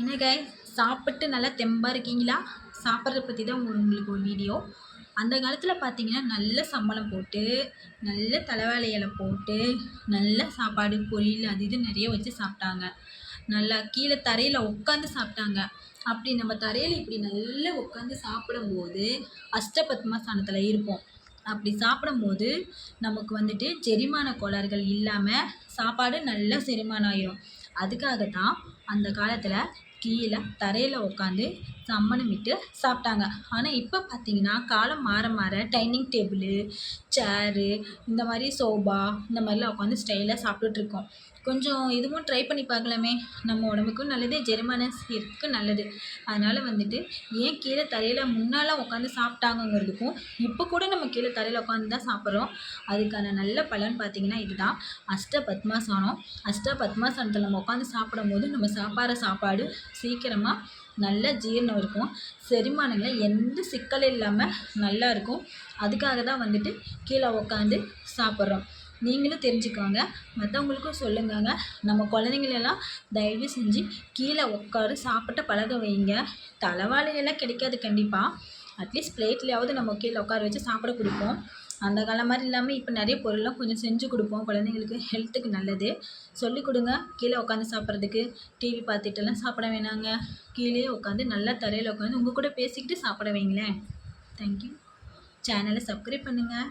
என்னங்க சாப்பிட்டு நல்லா தெம்பாக இருக்கீங்களா? சாப்பிட்றத பற்றி தான் உங்களுக்கு ஒரு வீடியோ அந்த காலத்தில் பார்த்தீங்கன்னா நல்ல சம்பளம் போட்டு நல்ல தலைவாழை இலை போட்டு நல்ல சாப்பாடு பொரியல் அது இது நிறைய வச்சு சாப்பிட்டாங்க. நல்லா கீழே தரையில் உட்காந்து சாப்பிட்டாங்க. அப்படி நம்ம தரையில் இப்படி நல்லா உட்காந்து சாப்பிடும்போது அஷ்டபத்மாசனத்தில் இருப்போம். அப்படி சாப்பிடும்போது நமக்கு வந்துட்டு செரிமான கோளாறுகள் இல்லாமல் சாப்பாடு நல்லா செரிமானம் ஆயிரும். அதுக்காக தான் அந்த காலத்தில் கீழே தரையில் உக்காந்து சம்மணம் விட்டு சாப்பிட்டாங்க. ஆனால் இப்போ பார்த்தீங்கன்னா காலம் மாற மாற டைனிங் டேபிளு சேரு இந்த மாதிரி சோபா இந்த மாதிரிலாம் உட்காந்து ஸ்டைலாக சாப்பிட்டுட்ருக்கோம் கொஞ்சம் இதுவும் ட்ரை பண்ணி பார்க்கலாமே. நம்ம உடம்புக்கும் நல்லது ஜெரிமான நல்லது. அதனால் வந்துட்டு ஏன் கீழே தரையில் முன்னால் உட்காந்து சாப்பிட்டாங்கங்கிறதுக்கும் இப்போ கூட நம்ம கீழே தரையில் உட்காந்து தான் சாப்பிட்றோம். அதுக்கான நல்ல பலன் பார்த்திங்கன்னா இதுதான். அஷ்ட பத்மாசனம். அஷ்ட பத்மாசனத்தில் நம்ம உட்காந்து சாப்பிடும்போது நம்ம சாப்பாடுற சாப்பாடு சீக்கிரமாக நல்ல ஜீரணம் இருக்கும். செரிமானங்கள் எந்த சிக்கலும் இல்லாமல் நல்லா இருக்கும். அதுக்காக தான் வந்துட்டு கீழே உட்காந்து சாப்பிட்றோம். நீங்களும் தெரிஞ்சுக்கோங்க. மற்றவங்களுக்கும் சொல்லுங்கங்க. நம்ம குழந்தைங்களெல்லாம் தயவு செஞ்சு கீழே உட்காரு சாப்பிட்டு பழக வைங்க. தலைவாழையெல்லாம் கிடைக்காது கண்டிப்பாக அட்லீஸ்ட் பிளேட்லேயாவது நம்ம கீழே உட்கார வச்சு சாப்பிட கொடுப்போம். அந்த காலம் மாதிரி இல்லாமல் இப்போ நிறைய பொருள்லாம் கொஞ்சம் செஞ்சு கொடுப்போம். குழந்தைங்களுக்கு ஹெல்த்துக்கு நல்லது. சொல்லிக் கொடுங்க. கீழே உட்காந்து சாப்பிட்றதுக்கு டிவி பார்த்துட்டுலாம் சாப்பிட வேணாங்க. கீழே உட்காந்து நல்லா தரையில் உட்காந்து உங்கள் கூட பேசிக்கிட்டு சாப்பிட வைங்களேன். தேங்க்யூ சேனலை சப்ஸ்கிரைப் பண்ணுங்கள்